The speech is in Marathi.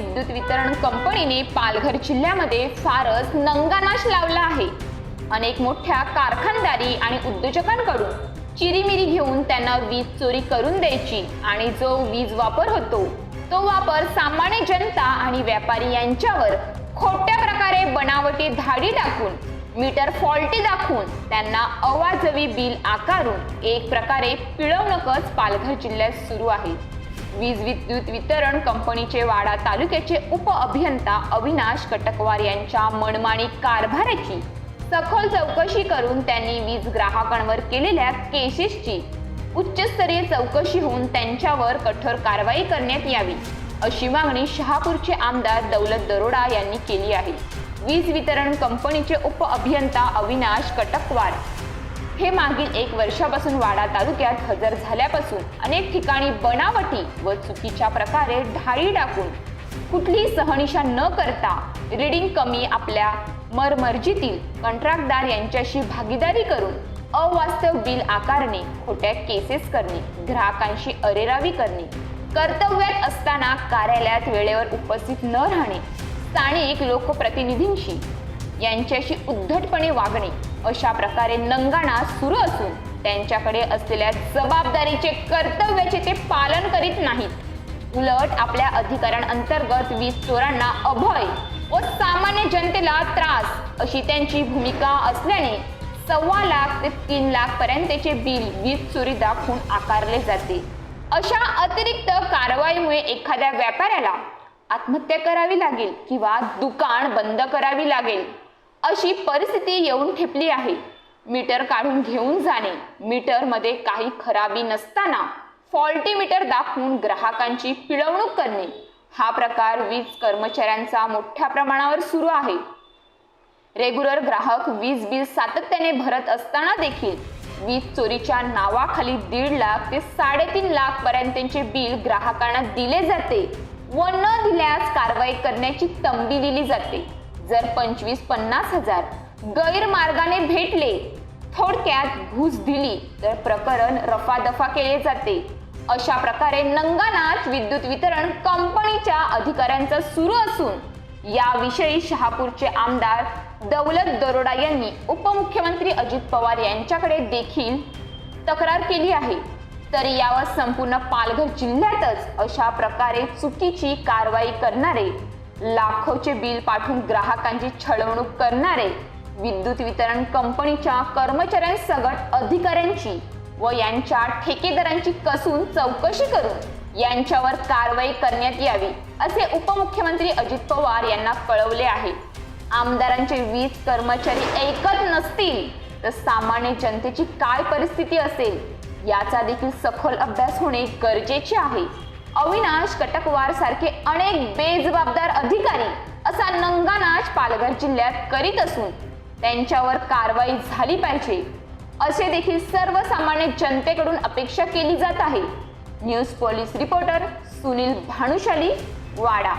विद्युत वितरण कंपनीने पालघर जिल्ह्यामध्ये फारच नंगानाश लावला आहे. अनेक मोठ्या कारखानदारी आणि उद्योजकांकडून चिरीमिरी घेऊन त्यांना वीज चोरी करून द्यायची आणि जो वीज वापर होतो तो वापर सामान्य जनता आणि व्यापारी यांच्यावर खोट्या प्रकारे बनावटी धाडी टाकून मीटर फॉल्टी दाखवून त्यांना अवाजवी बिल आकारून एक प्रकारे पिळवणूकच पालघर जिल्ह्यात सुरू आहे. वीज विद्युत वितरण कंपनीचे वाडा तालुक्याचे उप अभियंता अविनाश कटकवार यांच्या मनमानी कारभाराची सखोल चौकशी करून त्यांनी वीज ग्राहकांवर केलेल्या केसेसची उच्चस्तरीय चौकशी होऊन त्यांच्यावर कठोर कारवाई करण्यात यावी अशी मागणी शहापूरचे आमदार दौलत दरोडा यांनी केली आहे. वीज वितरण कंपनीचे उप अभियंता अविनाश कटकवार हे मागील एक वर्षापासून वाडा तालुक्यात हजर झाल्यापासून अनेक ठिकाणी बनावटी व चुकीच्या प्रकारे ढाळी टाकून कुठलीही सहनिशा न करता रिडिंग कमी आपल्या मरमर्जीतील कंत्राटदार यांच्याशी भागीदारी करून अवास्तव बिल आकारणे खोट्या केसेस करणे ग्राहकांशी अरेरावी करणे कर्तव्यात असताना कार्यालयात वेळेवर उपस्थित न राहणे स्थानिक लोकप्रतिनिधींशी यांच्याशी उद्धटपणे वागणे अशा प्रकारे नंगाणा सुरू असून त्यांच्याकडे असलेल्या जबाबदारीचे कर्तव्याचे ते पालन करीत नाहीत. उलट आपल्या अधिकारांअंतर्गत वीज चोरांना अभय व सामान्य जनतेला त्रास अशी त्यांची भूमिका असल्याने सव्वा लाख ते तीन लाख पर्यंतचे बिल वीज चोरी दाखवून आकारले जाते. अशा अतिरिक्त कारवाईमुळे एखाद्या व्यापाऱ्याला आत्महत्या करावी लागेल किंवा दुकान बंद करावी लागेल. अशी परिस्थिती येऊन ठेपली आहे. मीटर काढून घेऊन जाणे. मीटरमध्ये काही खराबी नसताना फॉल्टी मीटर दाखवून ग्राहकांची पिळवणूक करणे. हा प्रकार वीज कर्मचाऱ्यांचा मोठ्या प्रमाणावर सुरू आहे. रेग्युलर ग्राहक वीज बिल सातत्याने भरत असताना देखील वीज चोरीच्या नावाखाली दीड लाख ते साडेतीन लाख पर्यंतचे बिल ग्राहकांना दिले जाते व न दिल्यास कारवाई करण्याची तंबी दिली जाते. जर पंचवीस पन्नास हजार गैरमार्गाने भेटले थोडक्यात घूस दिली तर प्रकरण रफादफा केले जाते. अशा प्रकारे नंगानाच विद्युत वितरण कंपनीच्या अधिकाऱ्यांचा सुरू असून याविषयी शहापूरचे आमदार दौलत दरोडा यांनी उपमुख्यमंत्री अजित पवार यांच्याकडे देखील तक्रार केली आहे. तरी यावर संपूर्ण पालघर जिल्ह्यातच अशा प्रकारे चुकीची कारवाई करणारे लाखोचे बिल पाठवून ग्राहकांची छळवणूक करणारे विद्युत वितरण कंपनीच्या कर्मचाऱ्यांसगट अधिकाऱ्यांची व यांच्या ठेकेदारांची कसून चौकशी करून यांच्यावर कारवाई करण्यात यावी असे उपमुख्यमंत्री अजित पवार यांना कळवले आहे. आमदारांचे वीज कर्मचारी ऐकत नसतील तर सामान्य जनतेची काय परिस्थिती असेल? याचा देखील सखोल अभ्यास होणे गरजेचे आहे. अविनाश कटकवार सारखे अनेक बेजबाबदार अधिकारी असा नंगानाच पालघर जिल्ह्यात करीत असून त्यांच्यावर कारवाई झाली पाहिजे असे देखील सर्वसामान्य जनतेकडून अपेक्षा केली जात आहे. News police reporter Sunil Bhanushali Wada.